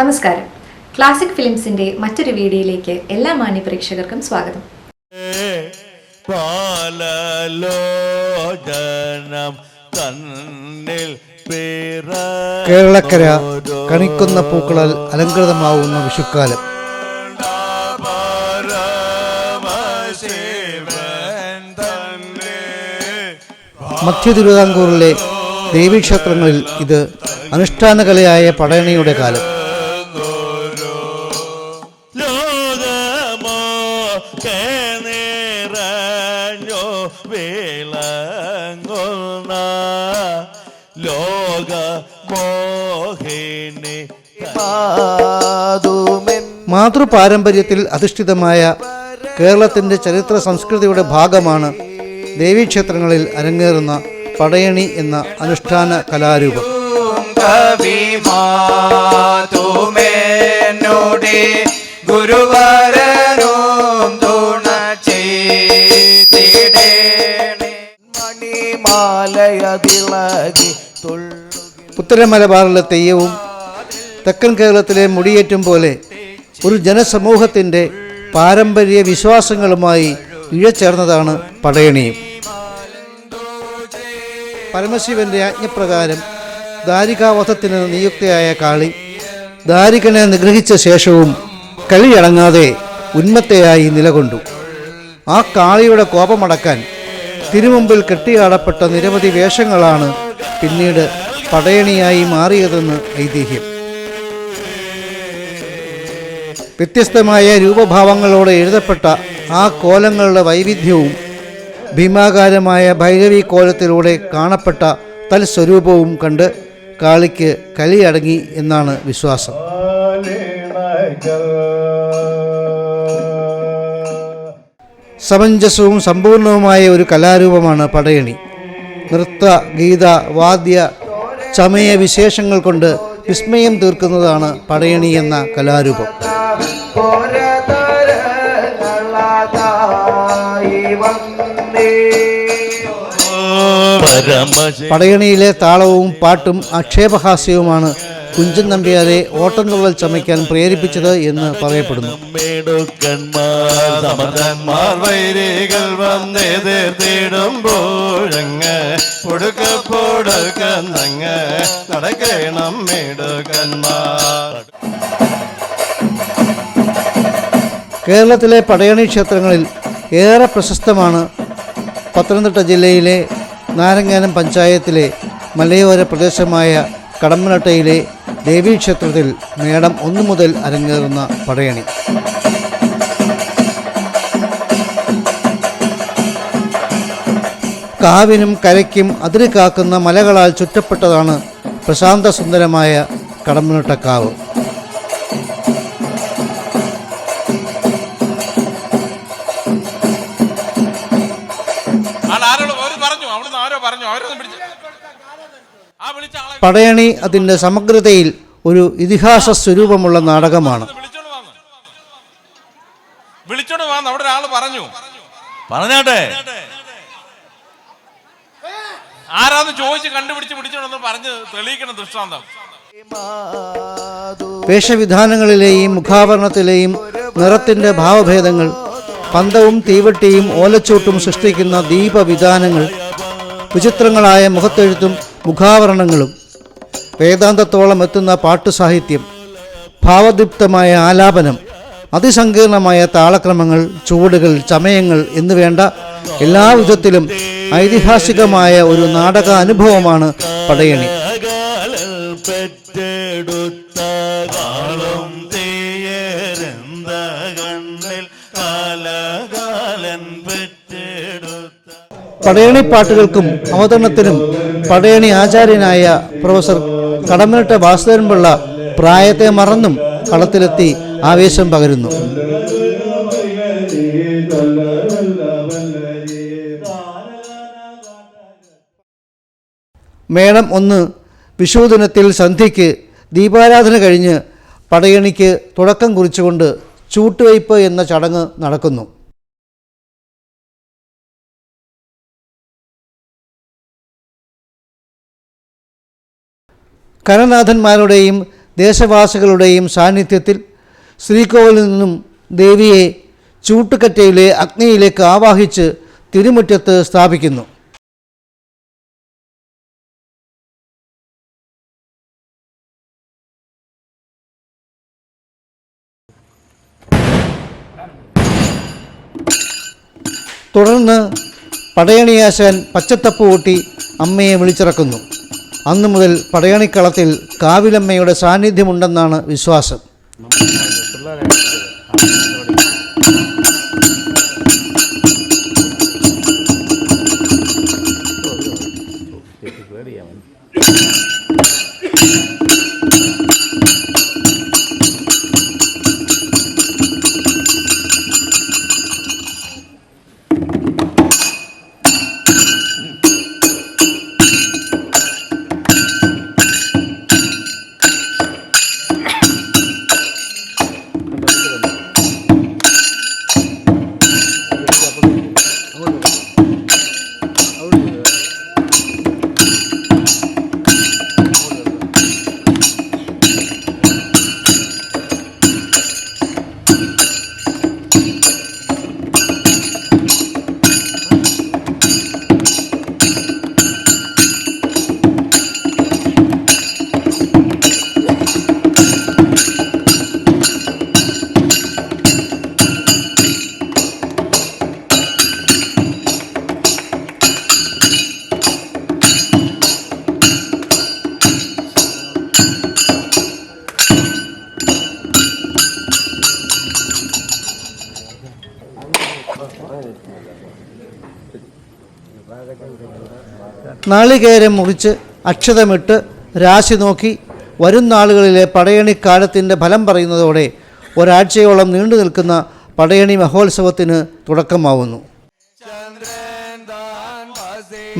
നമസ്കാരം. ക്ലാസിക് ഫിലിംസിന്റെ മറ്റൊരു വീഡിയോയിലേക്ക് എല്ലാ മാന്യ പ്രേക്ഷകർക്കും സ്വാഗതം കേരളക്കര കണിക്കുന്ന പൂക്കളാൽ അലങ്കൃതമാവുന്ന വിഷുക്കാലം. മധ്യ തിരുവിതാംകൂറിലെ ദേവീക്ഷേത്രങ്ങളിൽ ഇത് അനുഷ്ഠാനകലയായ പടയണിയുടെ കാലം. വിളങ്ങുന്ന ലോക മോഹിനി മാതൃപാരമ്പര്യത്തിൽ അധിഷ്ഠിതമായ കേരളത്തിന്റെ ചരിത്ര സംസ്കൃതിയുടെ ഭാഗമാണ് ദേവീക്ഷേത്രങ്ങളിൽ അരങ്ങേറുന്ന പടയണി എന്ന അനുഷ്ഠാന കലാരൂപം. ഗുരുവരനും മണിമാലയതിളകി തുള്ളു ഉത്തര മലബാറിലെ തെയ്യവും തെക്കൻ കേരളത്തിലെ മുടിയേറ്റും പോലെ ഒരു ജനസമൂഹത്തിന്റെ പാരമ്പര്യ വിശ്വാസങ്ങളുമായി ഇഴചേർന്നതാണ് പടയണിയും പരമശിവന്റെ ആജ്ഞപ്രകാരം ദാരികാവധത്തിന് നിയുക്തയായ കാളി ദാരികനെ നിഗ്രഹിച്ച ശേഷവും കളിയടങ്ങാതെ ഉന്മത്തയായി നിലകൊണ്ടു. ആ കാളിയുടെ കോപമടക്കാൻ തിരുമുമ്പിൽ കെട്ടിയാടപ്പെട്ട നിരവധി വേഷങ്ങളാണ് പിന്നീട് പടയണിയായി മാറിയതെന്ന് ഐതിഹ്യം. വ്യത്യസ്തമായ രൂപഭാവങ്ങളോടെ എഴുതപ്പെട്ട ആ കോലങ്ങളുടെ വൈവിധ്യവും ഭീമാകാരമായ ഭൈരവി കോലത്തിലൂടെ കാണപ്പെട്ട തൽസ്വരൂപവും കണ്ട് കാളിക്ക് കലിയടങ്ങി എന്നാണ് വിശ്വാസം. സമഞ്ജസവും സമ്പൂർണവുമായ ഒരു കലാരൂപമാണ് പടയണി. നൃത്ത ഗീത വാദ്യ ചമയ വിശേഷങ്ങൾ കൊണ്ട് വിസ്മയം തീർക്കുന്നതാണ് പടയണി എന്ന കലാരൂപം. പടയണിയിലെ താളവും പാട്ടും ആക്ഷേപഹാസ്യവുമാണ് കുഞ്ചൻ നമ്പ്യാരെ ഓട്ടംതുള്ളൽ ചമയ്ക്കാൻ പ്രേരിപ്പിച്ചത് എന്ന് പറയപ്പെടുന്നു. നടക്കണം മെടുക്കന്മാർ. കേരളത്തിലെ പടയണി ക്ഷേത്രങ്ങളിൽ ഏറെ പ്രശസ്തമാണ് പത്തനംതിട്ട ജില്ലയിലെ നാരങ്ങാനം പഞ്ചായത്തിലെ മലയോര പ്രദേശമായ കടമ്പനട്ടയിലെ ദേവീക്ഷേത്രത്തിൽ മേടം ഒന്നു മുതൽ അരങ്ങേറുന്ന പടയണി. കാവിനും കരയ്ക്കും അതിര് കാക്കുന്ന മലകളാൽ ചുറ്റപ്പെട്ടതാണ് പ്രശാന്ത സുന്ദരമായ കടമ്പനട്ടക്കാവ് പടയണി അതിന്റെ സമഗ്രതയിൽ ഒരു ഇതിഹാസ സ്വരൂപമുള്ള നാടകമാണ്. വിളിച്ചോണ്ട് അവിടെ ഒരാൾ പറഞ്ഞു. പറഞ്ഞാട്ടെ? ആരാന്ന് ചോദിച്ച് കണ്ടുപിടിച്ച് പിടിച്ചോണ്ടെന്ന് പറഞ്ഞ് തെളിയിക്കണം ദൃഷ്ടാന്തം. വേഷവിധാനങ്ങളിലെയും മുഖാവരണത്തിലെയും നിറത്തിന്റെ ഭാവഭേദങ്ങൾ പന്തവും തീവട്ടിയും ഓലച്ചൂട്ടും സൃഷ്ടിക്കുന്ന ദീപവിധാനങ്ങൾ വിചിത്രങ്ങളായ മുഖത്തെഴുത്തും മുഖാവരണങ്ങളും വേദാന്തത്തോളം എത്തുന്ന പാട്ടുസാഹിത്യം ഭാവദീപ്തമായ ആലാപനം അതിസങ്കീർണമായ താളക്രമങ്ങൾ ചുവടുകൾ ചമയങ്ങൾ എന്നുവേണ്ട എല്ലാ വിധത്തിലും ഐതിഹാസികമായ ഒരു നാടക അനുഭവമാണ് പടയണി. പടയണി പാട്ടുകൾക്കും അവതരണത്തിനും പടയണി ആചാര്യനായ പ്രൊഫസർ കടമനിട്ട വാസുദേവൻപിള്ള പ്രായത്തെ മറന്നും കളത്തിലെത്തി ആവേശം പകരുന്നു. മേളം ഒന്ന് വിഷുദിനത്തിൽ സന്ധ്യയ്ക്ക് ദീപാരാധന കഴിഞ്ഞ് പടയണിക്ക് തുടക്കം കുറിച്ചുകൊണ്ട് ചൂട്ടുവയ്പ് എന്ന ചടങ്ങ് നടക്കുന്നു. കരനാഥന്മാരുടെയും ദേശവാസികളുടെയും സാന്നിധ്യത്തിൽ ശ്രീകോവിലിൽ നിന്നും ദേവിയെ ചൂട്ടുകറ്റയിലെ അഗ്നിയിലേക്ക് ആവാഹിച്ച് തിരുമുറ്റത്ത് സ്ഥാപിക്കുന്നു. തുടർന്ന് പടയണിയാശാൻ പച്ചത്തപ്പ് കൂട്ടി അമ്മയെ വിളിച്ചിറക്കുന്നു. അന്നു മുതൽ പടയണിക്കളത്തിൽ കാവിലമ്മയുടെ സാന്നിധ്യമുണ്ടെന്നാണ് വിശ്വാസം. നാളികേരം മുറിച്ച് അക്ഷതമിട്ട് രാശി നോക്കി വരും നാളുകളിലെ പടയണിക്കാലത്തിന്റെ ഫലം പറയുന്നതോടെ ഒരാഴ്ചയോളം നീണ്ടു നിൽക്കുന്ന പടയണി മഹോത്സവത്തിന് തുടക്കമാവുന്നു.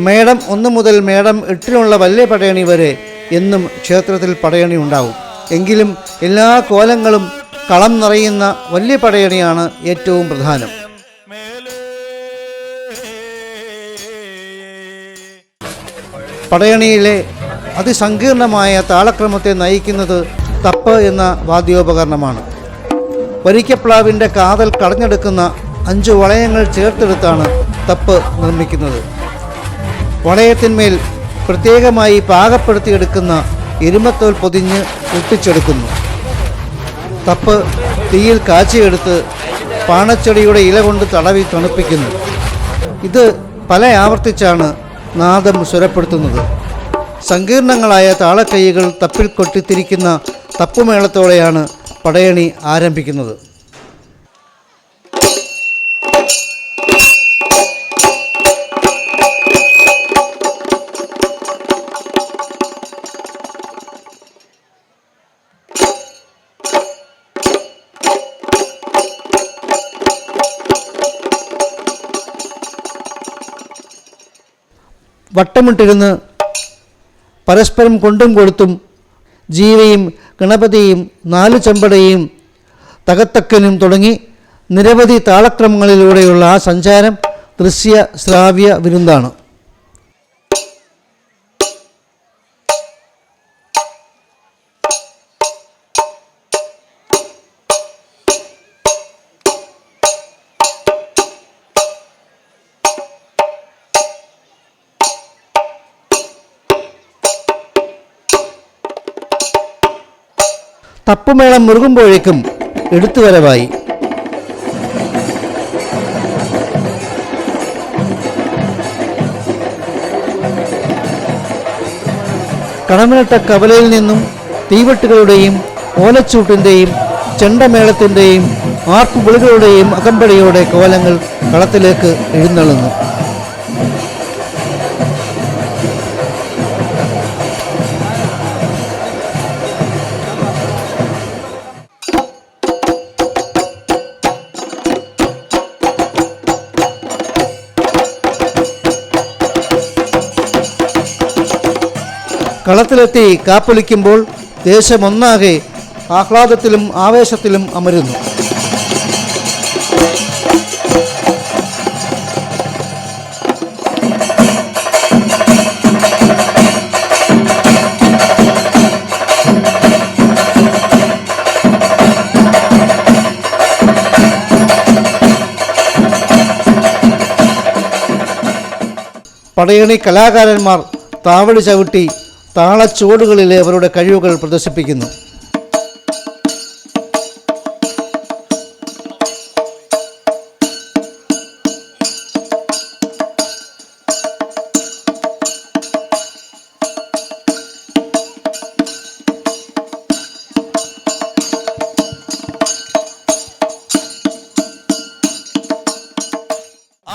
മേടം ഒന്ന് മുതൽ മേടം എട്ടിനുള്ള വലിയ പടയണി വരെ എന്നും ക്ഷേത്രത്തിൽ പടയണി ഉണ്ടാവും. എങ്കിലും എല്ലാ കോലങ്ങളും കളം നിറയുന്ന വലിയ പടയണിയാണ് ഏറ്റവും പ്രധാനം. പടയണിയിലെ അതിസങ്കീർണമായ താളക്രമത്തെ നയിക്കുന്നത് തപ്പ് എന്ന വാദ്യോപകരണമാണ്. വരിക്കപ്ലാവിന്റെ കാതൽ കടഞ്ഞെടുക്കുന്ന അഞ്ച് വളയങ്ങൾ ചേർത്തെടുത്താണ് തപ്പ് നിർമ്മിക്കുന്നത്. വളയത്തിന്മേൽ പ്രത്യേകമായി പാകപ്പെടുത്തിയെടുക്കുന്ന എരുമത്തോൽ പൊതിഞ്ഞ് ഒട്ടിച്ചെടുക്കുന്നു. തപ്പ് തീയിൽ കാച്ചിയെടുത്ത് പാണച്ചെടിയുടെ ഇല കൊണ്ട് തടവി തണുപ്പിക്കുന്നു. ഇത് പല ആവർത്തിച്ചാണ് നാദം സ്വരപ്പെടുത്തുന്നത്. സങ്കീർണങ്ങളായ താളക്കൈകൾ തപ്പിൽ കൊട്ടിത്തിരിക്കുന്ന തപ്പുമേളത്തോടെയാണ് പടയണി ആരംഭിക്കുന്നത്. വട്ടമിട്ടിരുന്ന് പരസ്പരം കൊണ്ടും കൊടുത്തും ജീവയും ഗണപതിയും നാലു ചെമ്പടയും തകത്തക്കനും തുടങ്ങി നിരവധി താളക്രമങ്ങളിലൂടെയുള്ള ആ സഞ്ചാരം ദൃശ്യ ശ്രാവ്യ വിരുന്താണ് തപ്പുമേളം മുറുകുമ്പോഴേക്കും എടുത്തുവരവായി. കടമിട്ട കവലയിൽ നിന്നും തീവെട്ടുകളുടെയും ഓലച്ചൂട്ടിന്റെയും ചെണ്ടമേളത്തിന്റെയും ആർപ്പുവിളികളുടെയും അകമ്പടിയോടെ കോലങ്ങൾ കളത്തിലേക്ക് എഴുന്നള്ളുന്നു. കളത്തിലെത്തി കാപ്പൊലിക്കുമ്പോൾ ദേശമൊന്നാകെ ആഹ്ലാദത്തിലും ആവേശത്തിലും അമരുന്നു. പടയണി കലാകാരന്മാർ താവടി ചവിട്ടി താളച്ചുവടുകളിലെ അവരുടെ കഴിവുകൾ പ്രദർശിപ്പിക്കുന്നു.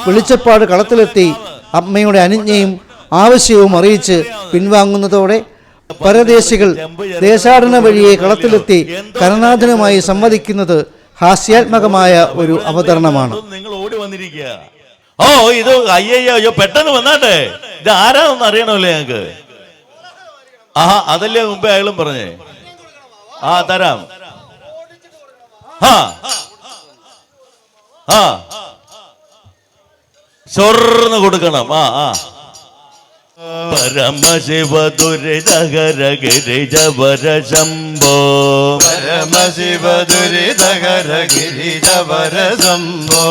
വെളിച്ചപ്പാട് കളത്തിലെത്തി അമ്മയുടെ അനുജ്ഞയും ആവശ്യവും അറിയിച്ച് പിൻവാങ്ങുന്നതോടെ പരദേശികൾ ദേശാടന വഴിയെ കളത്തിലെത്തി കരനാഥനുമായി സംവദിക്കുന്നത് ഹാസ്യാത്മകമായ ഒരു അവതരണമാണ്. നിങ്ങൾ ഓടി വന്നിരിക്കുക. ഓ ഇത് അയ്യോ പെട്ടെന്ന് വന്നാട്ടെ. ഇത് ആരാണെന്ന് അറിയണമല്ലേ ഞങ്ങക്ക് ആ അതല്ലേ മുമ്പേ അയാളും പറഞ്ഞേ? ആ തരാം. ആ ആ ചൊർന്ന് കൊടുക്കണം. ആ ആ. పరమ శివ దురిదగర గిరిజవర శంభో పరమ శివ దురిదగర గిరిజవర శంభో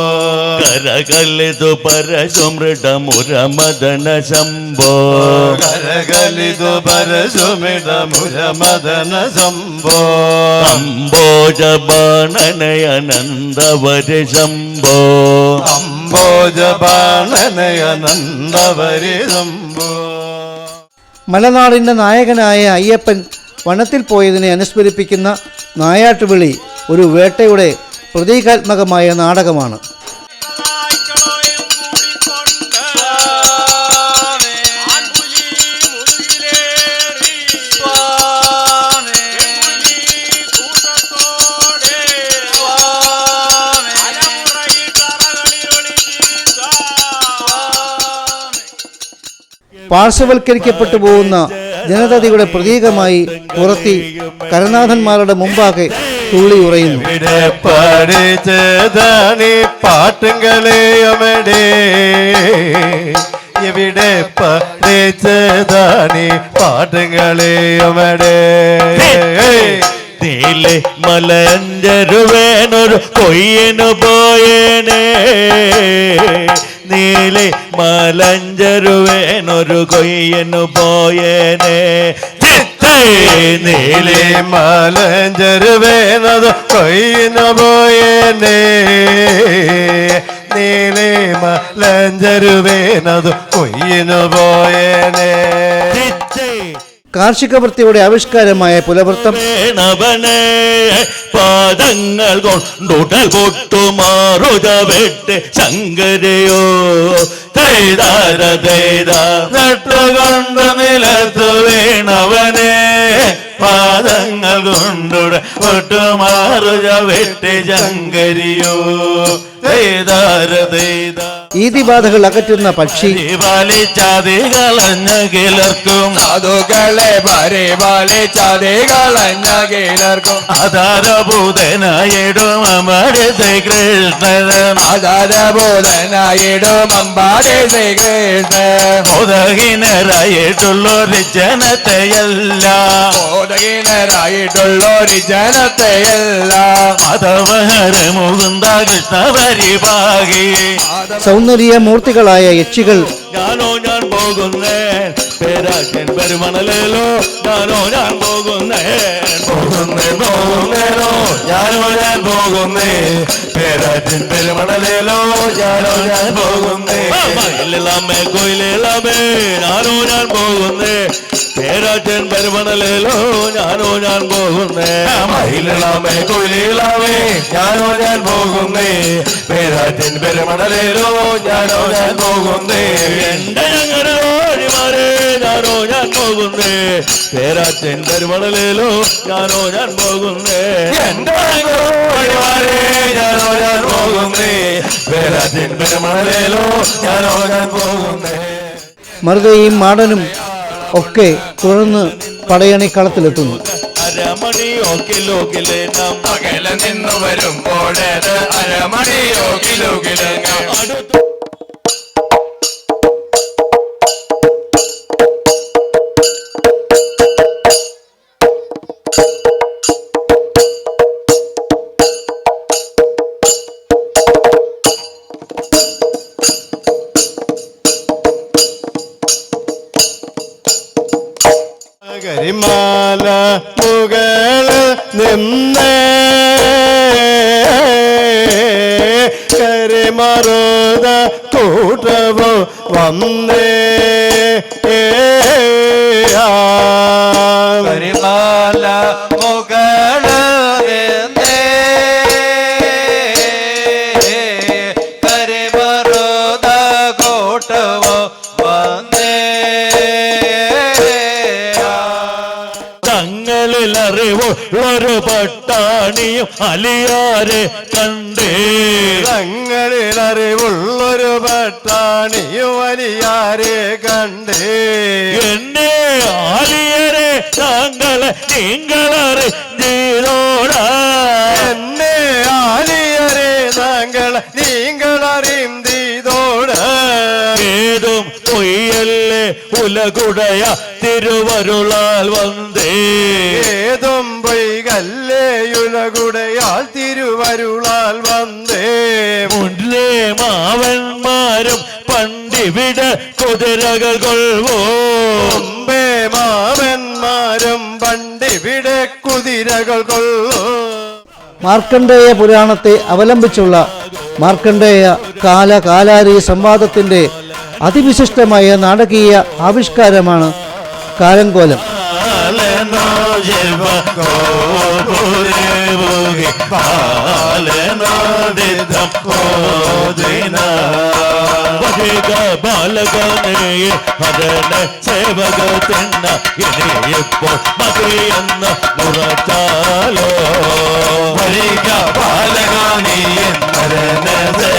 కరగలిదు పరసుమృత ముర మదన శంభో కరగలిదు పరసుమృత ముర మదన శంభో అంబోజ బాణనయనందవరి శంభో മലനാടിന്റെ നായകനായ അയ്യപ്പൻ വനത്തിൽ പോയതിനെ അനുസ്മരിപ്പിക്കുന്ന നായാട്ടുവിളി ഒരു വേട്ടയുടെ പ്രതീകാത്മകമായ നാടകമാണ്. പാർശ്വവൽക്കരിക്കപ്പെട്ടു പോകുന്ന ജനതയുടെ പ്രതീകമായി പുറത്തി കരനാഥന്മാരുടെ മുമ്പാകെ തുള്ളി ഉറയുന്നു. ഇവിടെ പഠിച്ചതാണി പാട്ടുകളെ അവിടെ നീലെ മലഞ്ചരുവേനൊരു കൊയ്യനു പോയേനേ. നീലെ മലഞ്ചരുവേനൊരു കൊയ്യനു പോയേനെ. നീലി മലഞ്ചരുവേനത് കൊയ്യനു പോയേനെ. നീലേ മലഞ്ചരുവേനത് കൊയ്യനു പോയേനെ. കാർഷിക വൃത്തിയുടെ ആവിഷ്കാരമായ പുലവൃത്തം. പാദങ്ങൾ കൊണ്ടുടൽ കൊട്ടുമാറുത വെട്ട് ശങ്കരയോ. തൈതാര തൈത നട്ടുകൊണ്ട് നിലത്തു വീണവനെ പാദങ്ങൾ കൊണ്ടുട കൊട്ടുമാറുത വെട്ട് ശങ്കരിയോ. ഈതിബാധകൾ അകറ്റുന്ന പക്ഷി. കളഞ്ഞകിലർക്കും സാധുക്കളെ ചാതി കളഞ്ഞ കിളർക്കും ആധാരഭൂതനായിടും അമര ശ്രീകൃഷ്ണൻ ആധാരബോധനായിടും അമ്പാടെ ശ്രീകൃഷ്ണൻ ഉദകിനരായിട്ടുള്ളൊരു ജനത്തെയല്ല. ബോധഹീനരായിട്ടുള്ളൊരു ജനത്തെയല്ല. അതവഹര മുകുന്ദ കൃഷ്ണ പരിപാകി സൗന്ദര്യ മൂർത്തികളായ യക്ഷികൾ ഞാനോ ഞാൻ പോകുന്നേ. പേരാറ്റൻ പെരുമണലേലോ. ഞാനോ ഞാൻ പോകുന്നേ. പോകുന്നേ പോകുന്നേലോ ഞാനോ ഞാൻ പോകുന്നേ. പേരാറ്റൻ പെരുമണലേലോ. ഞാനോ ഞാൻ പോകുന്നേ. ഇല്ലാമേ കൊയിലിളമേ. ഞാനോ ഞാൻ പോകുന്നേ. പേരാറ്റൻ പരുമണലേലോ ഞാനോ ഞാൻ പോകുന്നേ. മഹിളാമേ കൊയിലിളമേ ഞാനോ ഞാൻ പോകുന്നേ. പേരാറ്റൻ പെരുമണലേലോ ഞാനോ ഞാൻ പോകുന്നേ. എന്റെ ഞങ്ങളുടെ ഞാനോ ഞാൻ പോകുന്നേ. പേരാറ്റൻ പെരുമണലേലോ ഞാനോ ഞാൻ പോകുന്നേ. എന്റെ ഓഴിമാരെ ഞാനോ ഞാൻ പോകുന്നേ. പേരാറ്റൻ പെരുമണലേലോ ഞാനോ ഞാൻ പോകുന്നേ. മറുതയും മാടനും ഒക്കെ തുടർന്ന് പടയണി കളത്തിലെത്തുന്നു അരമണി ഓക്കിലോക്കിലെ നാം അകലെ നിന്ന് വരുമ്പോഴേത് അരമണിയോ കിലോ കിലങ്ങ നിന്നേ കരിമറുത കൂട്ടവോ വന്നേ. കരിമാല മുകൾ പട്ടാണിയും അലിയാരെ കണ്ടേ. തങ്ങളിൽ അറിവുള്ളൊരു പട്ടാണിയും അലിയാരെ കണ്ടേ. എന്നെ ആലിയരെ താങ്കളെ നിങ്ങളറി ചെയ്തോടാ എന്നെ ആലിയരെ താങ്കളെ നീങ്ങളറിന്തീതോട് ഉലകുടയ തിരുവരുളാൽ വന്നേ. ഏതും പൊയ്കല്ലേയുലകുടയാൽ തിരുവരുളാൽ വന്നേ. മുന്നേ മാവന്മാരും പണ്ടിവിടെ കുതിരകൾ മുമ്പേ മാവന്മാരും പണ്ടിവിടെ കുതിരകൾ കൊള്ളു മാർക്കണ്ഡേയ പുരാണത്തെ അവലംബിച്ചുള്ള മാർക്കണ്ഡേയ കാലകാലാരി സംവാദത്തിന്റെ അതിവിശിഷ്ടമായ നാടകീയ ആവിഷ്കാരമാണ് Roger Bakore Bogi Balena Didham Odina Vahiga Balagane Hadane Sevaga Tinna Yene Yippo Matiyanna Muratalo Vahiga Balagane Hadane Sevaga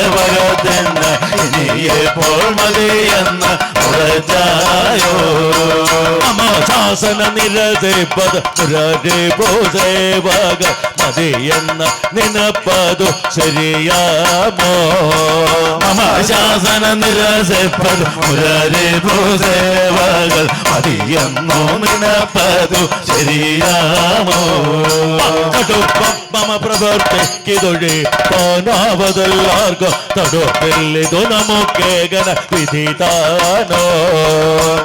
തിന്ന ഇനിയിപ്പോൾ മതിയെന്ന് മുറച്ചായോ മമ ശാസന നിരസിപ്പത് മുരരിഭൂസേവക മതിയെന്ന നിനപ്പതു ശരിയാമോ? മമ ശാസന നിരസിപ്പത് മുരരിഭൂസേവകൾ മതിയെന്നോ നിനപ്പതു ശരിയാമോ? കടുപ്പം മമ പ്രവർത്തിക്കിതൊഴി പോനാവതെല്ലാവർക്കും തടുപ്പില്ലിതു നമുക്കേകന വിധിതാനോ?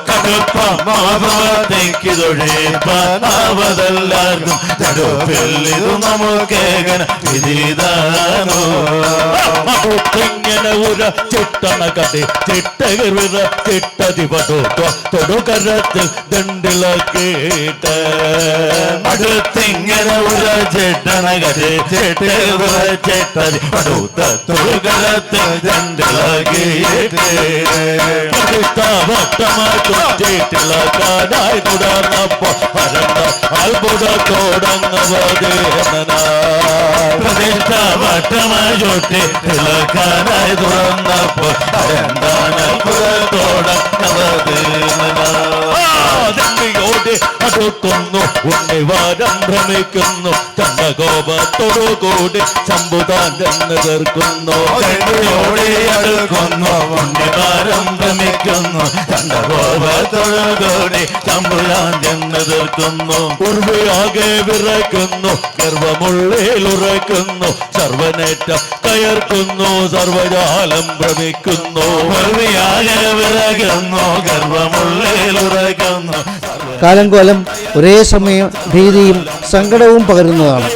കടുപ്പം മമ പ്രവർത്തിക്കിതൊഴി പോനാവതെല്ലാവർക്കും തടുപ്പില്ലിതു നമുക്കേകന വിധിതാനോ? ഇങ്ങനെ ഉര ചിട്ടണ കടി ചിട്ടകിർവിറ ചിട്ടതി പടുത്തോ തൊടുകരത്തിൽ ദണ്ടിളക്കിട്ട് അടുത്തിങ്ങനെ ഉര ചിട്ടണ കടി ചിട്ടകിർവിറ ചിട്ടതി പടുത്ത തൊടുകരത്തിൽ ദണ്ടിളക്കിട്ട് വട്ടമായി തൊട്ടിട്ടിളക്കാനായി തുടർന്നപ്പോ പരന്ന അത്ഭുതത്തോടങ്ങുവതേനായി വട്ടമായി ചൊട്ടി തിളക്കാനായി തുറന്നപ്പോ എന്താണ് അത്ഭുതത്തോടങ്ങുവതേനായി അടുക്കുന്നു ഉണ്ണിവാരം ഭ്രമിക്കുന്നു. ചണ്ടകോപത്തോടു കൂടി തീർക്കുന്നു. ചെന്നോടി അടുക്കുന്നു ഉണ്ണിവാരം ഭ്രമിക്കുന്നു. ചണ്ടകോപത്തോടു കൂടി എന്ന് തീർക്കുന്നു. ഉർവിയാകെ വിറയ്ക്കുന്നു ഗർവമുള്ളിൽ ഉറയ്ക്കുന്നു. സർവനേറ്റം കയർക്കുന്നു സർവജാലം ഭ്രമിക്കുന്നു. ഉർവിയാകെ വിറയ്ക്കുന്നു ഗർവമുള്ളിൽ ഉറയ്ക്കുന്നു. കാലങ്കോലം ഒരേ സമയം ഭീതിയും സങ്കടവും പകരുന്നതാണ്.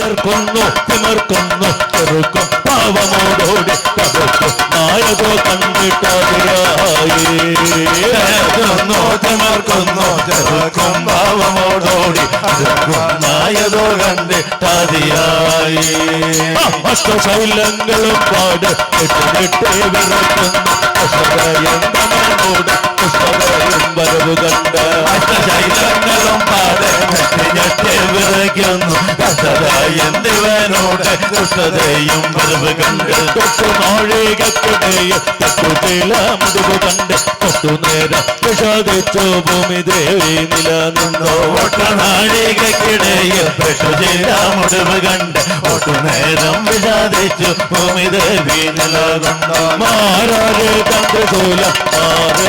നായകോ കണ്ടിട്ടാതിരായി. തിമർക്കുന്നു ചെറുക്കും പാവമോടോടി കഥക്കും നായകോ കണ്ടിട്ടാതിയായി അഷ്ടശൈലങ്ങളും പാട് കെട്ടിട്ട് വിറക്കുന്നു പുസ്തകോട് പുസ്തകയും വരവ് കണ്ട് അഷ്ടശൈലങ്ങളും ഞെട്ടി വിറയ്ക്കുന്നു എന്തിവനോട് കുട്ടതയും വരവ് കണ്ട് തൊട്ടു നാഴികക്കിടയിൽ തട്ടുതില മുടിവ് കണ്ട് തൊട്ടു നേരം വിഷാദിച്ചു ഭൂമി ദേവി നില നിലനിന്നു ഒട്ടനാഴികക്കിടയിൽ പെട്ടു മുടിവ് കണ്ട് ഒട്ടുനേരം വിഷാദിച്ചു. ഭൂമി ദേവി നിലനിന്നു മാറാറ് കണ്ട് ശൂലം മാറ്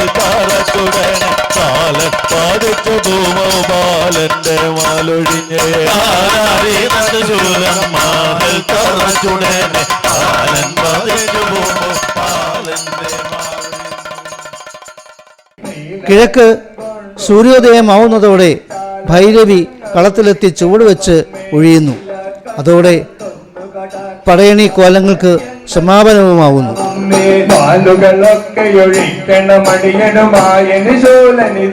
ശൂലം മാറിൽ തറച്ചുടനെ കാലൻ പാതിച്ചു ഭൂമോ ബാലന്റെ കിഴക്ക് സൂര്യോദയമാവുന്നതോടെ ഭൈരവി കളത്തിലെത്തി ചുവടുവെച്ച് ഒഴിയുന്നു. അതോടെ പടയണി കോലങ്ങൾക്ക് സമാപനവുമാവുന്നു ഭഗവതി പാലുകളൊക്കെ ഒഴിക്കണം അടിയനുമായന്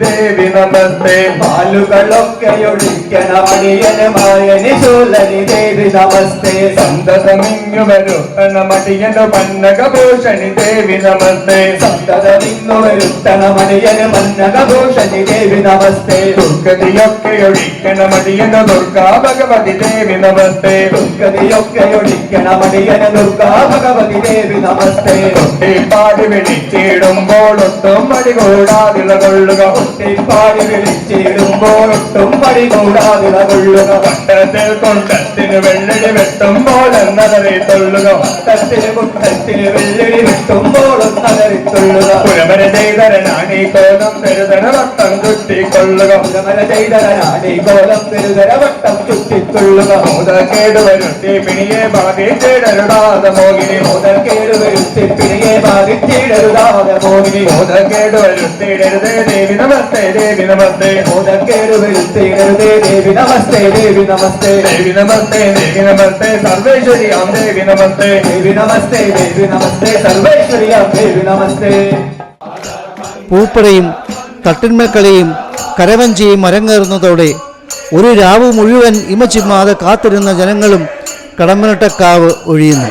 ദേവി നമസ്തേ. പാലുകളൊക്കെ ഒഴിക്കണം അടിയനുമായന് ശൂലനി ദേവി നമസ്തേ. സന്തതമിങ്ങു വരുത്തണം അടിയനു പന്നകഭൂഷണി ദേവി നമസ്തേ. സന്തതമിങ്ങു വരുത്തണം അടിയന് പന്നകഭൂഷണി ദേവി നമസ്തേ. ദുർഗതിയൊക്കെ ഒഴിക്കണം മടിയന ദുർഗാ ഭഗവതി ദേവി നമസ്തേ. ദുർഗതിയൊക്കെ ഒഴിക്കണം മടിയന ദുർഗാ ഭഗവതി ദേവി നമസ്തേ. ഒട്ടിപ്പാടി വിളിച്ചിടുമ്പോൾ ഒട്ടും മടി കൂടാതിളകൊള്ളുക ഒട്ടിപ്പാടി വിളിച്ചിടുമ്പോൾ ഒട്ടും മടി കൂടാതിളകൊള്ളുക വട്ടത്തിൽ കൊണ്ടത്തിന് വെള്ളടി വെട്ടുമ്പോൾ എന്നതറി തൊള്ളുക. വട്ടത്തിന് കുട്ടത്തിന് വെള്ളടി വെട്ടുമ്പോൾ എന്നതറി തൊള്ളുക. പുരമര ചെയ്തരനാണി കോലം പെരുതര വട്ടം ചുറ്റിക്കൊള്ളുക. ഉദമല ചെയ്തരനാണി കോലം പെരുതര വട്ടം ചുറ്റിക്കൊള്ളുക. മുതൽക്കേടുവരുത്തി വരുത്തി പിണിയെ ബാധിച്ചിടരുടാതെ മോഹിനി. മുതൽക്കേടുവരുത്തി വരുത്തി പിണിയെ ബാധിച്ചിടരുതാതെ മോഹിനി. മോദക്കേട് വരുത്തിയിടരുതേ ദേവി നമസ്തേ ദേവി നമസ്തേ. മോദക്കേട് വരുത്തിയിടരുതേ ദേവി നമസ്തേ ദേവി നമസ്തേ. ദേവി നമസ്തേ ദേവി നമസ്തേ. സർവേശ്വരിയാം ദേവി നമസ്തേ. ദേവി നമസ്തേ ദേവി നമസ്തേ. സർവേശ്വരിയാം ദേവി നമസ്തേ. പൂപ്പടയും തട്ടിന്മക്കളെയും കരവഞ്ചിയും അരങ്ങേറുന്നതോടെ ഒരു രാവ് മുഴുവൻ ഇമച്ചിമ്മാതെ കാത്തിരുന്ന ജനങ്ങളും കടമ്പനട്ടക്കാവ് ഒഴിയുന്നു.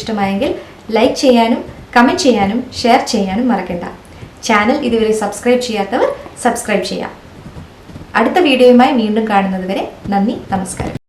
ഇഷ്ടമായെങ്കിൽ ലൈക്ക് ചെയ്യാനും കമന്റ് ചെയ്യാനും ഷെയർ ചെയ്യാനും മറക്കണ്ട. ചാനൽ ഇതുവരെ സബ്സ്ക്രൈബ് ചെയ്യാത്തവർ സബ്സ്ക്രൈബ് ചെയ്യാം. അടുത്ത വീഡിയോയുമായി വീണ്ടും കാണുന്നതുവരെ നന്ദി നമസ്കാരം.